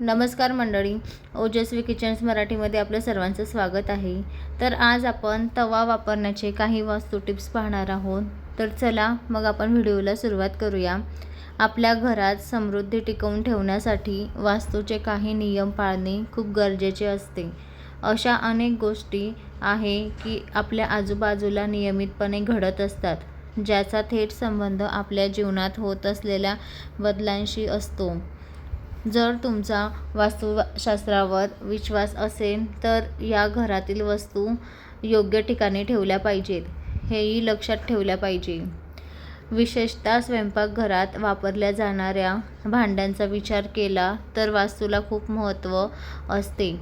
नमस्कार मंडळी ओजस्वी किचन्स मराठीमध्ये आपलं सर्वांचं स्वागत आहे. तर आज आपण तवा वापरण्याचे काही वास्तू टिप्स पाहणार आहोत. तर चला मग आपण व्हिडिओला सुरुवात करूया. आपल्या घरात समृद्धी टिकवून ठेवण्यासाठी वास्तूचे काही नियम पाळणे खूप गरजेचे असते. अशा अनेक गोष्टी आहे की आपल्या आजूबाजूला नियमितपणे घडत असतात ज्याचा थेट संबंध आपल्या जीवनात होत असलेल्या बदलांशी असतो. जर तुमचा वास्तुशास्त्रावर विश्वास असेल तर या घरातील वस्तू योग्य ठिकाणी ठेवल्या पाहिजेत हेही लक्षात ठेवल्या पाहिजे. विशेषतः स्वयंपाकघरात वापरल्या जाणाऱ्या भांड्यांचा विचार केला तर वास्तूला खूप महत्त्व असते.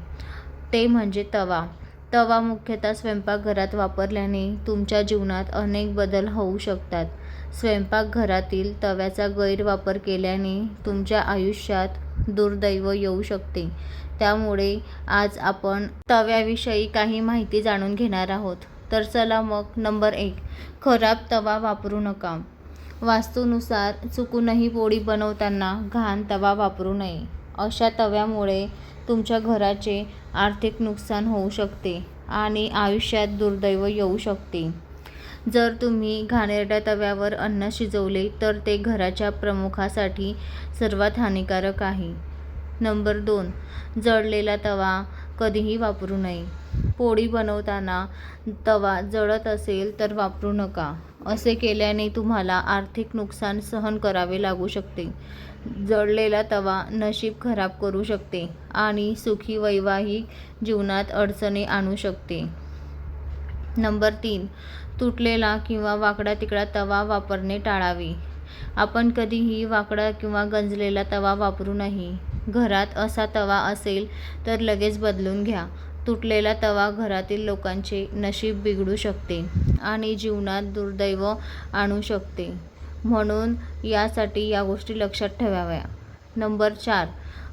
ते म्हणजे तवा. तवा मुख्यतः स्वयंपाकघरात वापरल्याने तुमच्या जीवनात अनेक बदल होऊ शकतात. स्वयंपाकघरातील तव्याचा गैरवापर केल्याने तुमच्या आयुष्यात दुर्दैव येऊ शकते. त्यामुळे आज आपण तव्याविषयी काही माहिती जाणून घेणार आहोत. तर चला मग नंबर एक खराब तवा वापरू नका. वास्तूनुसार चुकूनही पोळी बनवताना घाण तवा वापरू नये. अशा तव्यामुळे तुमच्या घराचे आर्थिक नुकसान होऊ शकते आणि आयुष्यात दुर्दैव येऊ शकते. जर तुम्ही घाणेरड्या तव्यावर अन्न शिजवले तर ते घराच्या प्रमुखासाठी सर्वात हानिकारक आहे. नंबर दोन जळलेला तवा कधीही वापरू नये. पोळी बनवताना तवा जळत असेल तर वापरू नका. असे केल्याने तुम्हाला आर्थिक नुकसान सहन करावे लागू शकते. जळलेला तवा नशीब खराब करू शकते आणि सुखी वैवाहिक जीवनात अडचणी आणू शकते. नंबर तीन तुटलेला किंवा वाकडा तिकडा तवा वापरणे टाळावी. आपण कधीही वाकडा किंवा गंजलेला तवा वापरू नये घरात असा तवा असेल तर लगेच बदलून घ्या. तुटलेला तवा घरातील लोकांचे नशीब बिघडू शकते आणि जीवनात दुर्दैव आणू शकते. म्हणून यासाठी या गोष्टी लक्षात ठेवाव्या. नंबर चार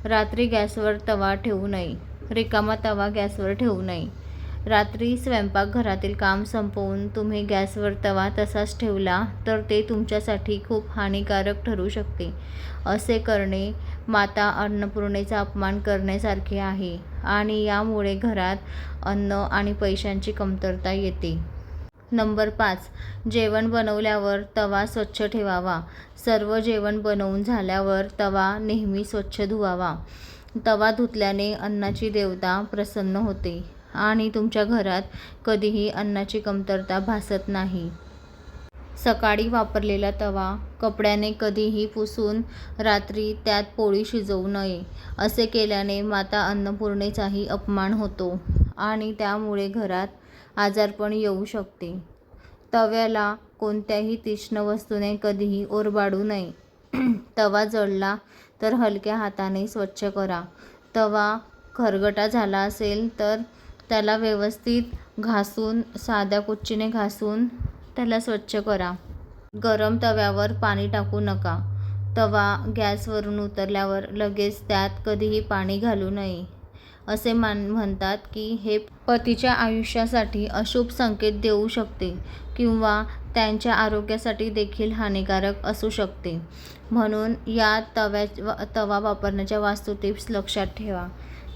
रात्री गॅसवर तवा ठेवू नये. रिकामा तवा गॅसवर ठेवू नये. रात्री स्वयंपाकघरातील काम संपवून तुम्ही गॅसवर तवा तसाच ठेवला तर ते तुमच्यासाठी खूप हानिकारक ठरू शकते. असे करणे माता अन्नपूर्णेचा अपमान करण्यासारखे आहे आणि यामुळे घरात अन्न आणि पैशांची कमतरता येते. नंबर पाच. जेवण बनवल्यावर तवा स्वच्छ ठेवावा. सर्व जेवण बनवून झाल्यावर तवा नेहमी स्वच्छ धुवावा. तवा धुतल्याने अन्नाची देवता प्रसन्न होते. आणि तुमच्या घरात कधीही अन्नाची कमतरता भासत नाही. सकाळी वापरलेला तवा कपड्याने कधीही पुसून रात्री त्यात पोळी शिजवू नये असे केल्याने माता अन्नपूर्णेचाही अपमान होतो आणि त्यामुळे घरात आजारपण येऊ शकते. तव्याला कोणत्याही तीक्ष्ण वस्तूने कधीही ओरबाडू नये. तवा जळला तर हलक्या हाताने स्वच्छ करा. तवा खरगटा झाला असेल तर त्याला व्यवस्थित घासून साध्या कुच्चीने घासून त्याला स्वच्छ करा. गरम तव्यावर पाणी टाकू नका. तवा गॅसवरून उतरल्यावर लगेच त्यात कधीही पाणी घालू नये. असे मान म्हणतात की हे पतीच्या आयुष्यासाठी अशुभ संकेत देऊ शकते किंवा त्यांच्या आरोग्यासाठी देखील हानिकारक असू शकते. म्हणून या तव्या तवा वापरण्याच्या वास्तू टिप्स लक्षात ठेवा.